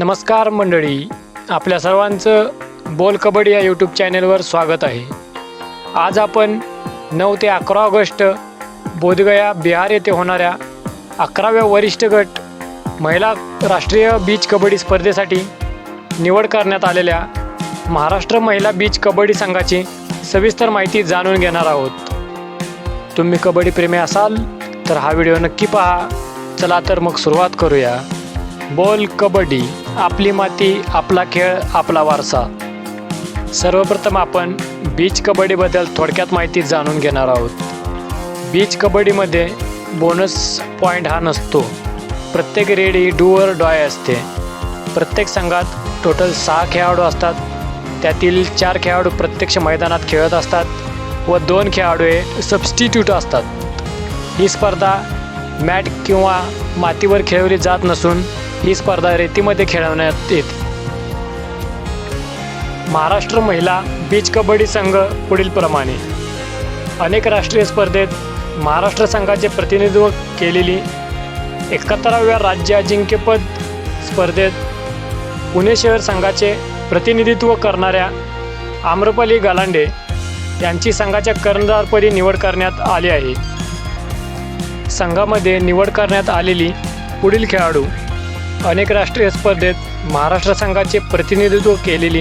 नमस्कार मंडळी आपल्या सर्वांचं बोल कबड्डी या यूट्यूब चॅनेलवर स्वागत आहे. आज आपण नऊ ते अकरा ऑगस्ट बोधगया बिहार येथे होणाऱ्या अकराव्या वरिष्ठ गट महिला राष्ट्रीय बीच कबड्डी स्पर्धेसाठी निवड करण्यात आलेल्या महाराष्ट्र महिला बीच कबड्डी संघाची सविस्तर माहिती जाणून घेणार आहोत. तुम्ही कबड्डी प्रेमी असाल तर हा व्हिडिओ नक्की पहा. चला तर मग सुरुवात करूया. बोल कबड्डी आपली माती आपला खेळ आपला वारसा. सर्वप्रथम आपण बीच कबड्डीबद्दल थोडक्यात माहिती जाणून घेणार आहोत. बीच कबड्डीमध्ये बोनस पॉईंट हा नसतो. प्रत्येक रेड ही डूअर डॉय असते. प्रत्येक संघात टोटल सहा खेळाडू असतात. त्यातील चार खेळाडू प्रत्यक्ष मैदानात खेळत असतात व दोन खेळाडू हे सबस्टिट्यूट असतात. ही स्पर्धा मॅट किंवा मातीवर खेळवली जात नसून ही स्पर्धा रेतीमध्ये खेळवण्यात येते. महाराष्ट्र महिला बीच कबड्डी संघ पुढीलप्रमाणे अनेक राष्ट्रीय स्पर्धेत महाराष्ट्र संघाचे प्रतिनिधित्व केलेली एकाहत्तराव्या राज्य अजिंक्यपद स्पर्धेत पुणे शहर संघाचे प्रतिनिधित्व करणाऱ्या आम्रपाली गालांडे यांची संघाच्या कर्णधारपदी निवड करण्यात आली आहे. संघामध्ये निवड करण्यात आलेली पुढील खेळाडू अनेक राष्ट्रीय स्पर्धेत महाराष्ट्र संघाचे प्रतिनिधित्व केलेली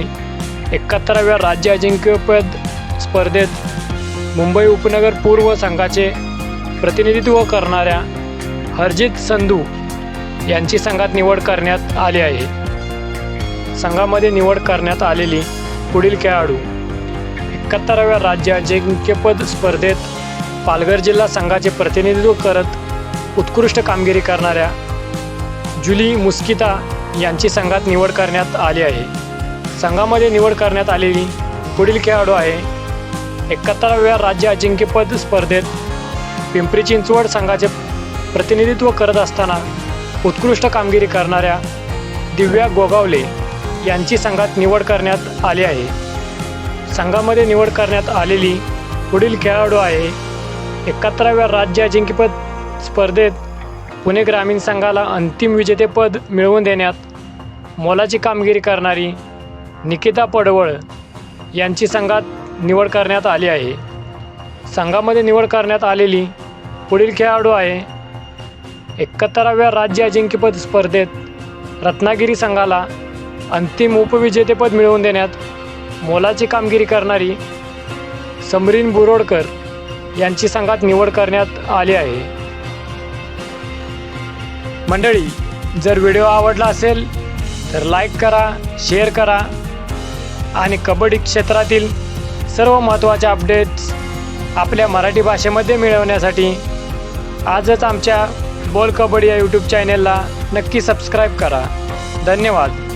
एकाहत्तराव्या राज्य अजिंक्यपद स्पर्धेत मुंबई उपनगर पूर्व संघाचे प्रतिनिधित्व करणाऱ्या हरजित संधू यांची संघात निवड करण्यात आली आहे. संघामध्ये निवड करण्यात आलेली पुढील खेळाडू एकाहत्तराव्या राज्य अजिंक्यपद स्पर्धेत पालघर जिल्हा संघाचे प्रतिनिधित्व करत उत्कृष्ट कामगिरी करणाऱ्या जुली मुस्किता यांची संघात निवड करण्यात आली आहे. संघामध्ये निवड करण्यात आलेली पुढील खेळाडू आहे एकाहत्तराव्या राज्य अजिंक्यपद स्पर्धेत पिंपरी चिंचवड संघाचे प्रतिनिधित्व करत असताना उत्कृष्ट कामगिरी करणाऱ्या दिव्या गोगावले यांची संघात निवड करण्यात आली आहे. संघामध्ये निवड करण्यात आलेली पुढील खेळाडू आहे एकाहत्तराव्या राज्य अजिंक्यपद स्पर्धेत पुणे ग्रामीण संघाला अंतिम विजेतेपद मिळवून देण्यात मोलाची कामगिरी करणारी निकिता पडवळ यांची संघात निवड करण्यात आली आहे. संघामध्ये निवड करण्यात आलेली पुढील खेळाडू आहे एकाहत्तराव्या राज्य अजिंक्यपद स्पर्धेत रत्नागिरी संघाला अंतिम उपविजेतेपद मिळवून देण्यात मोलाची कामगिरी करणारी समरीन बुरोडकर यांची संघात निवड करण्यात आली आहे. मंडळी जर व्हिडिओ आवडला असेल तर लाईक करा शेअर करा आणि कबड्डी क्षेत्रातील सर्व महत्त्वाचे अपडेट्स आपल्या मराठी भाषेमध्ये मिळवण्यासाठी आजच आमच्या बोल कबड्डी या यूट्यूब चॅनेलला नक्की सबस्क्राईब करा. धन्यवाद.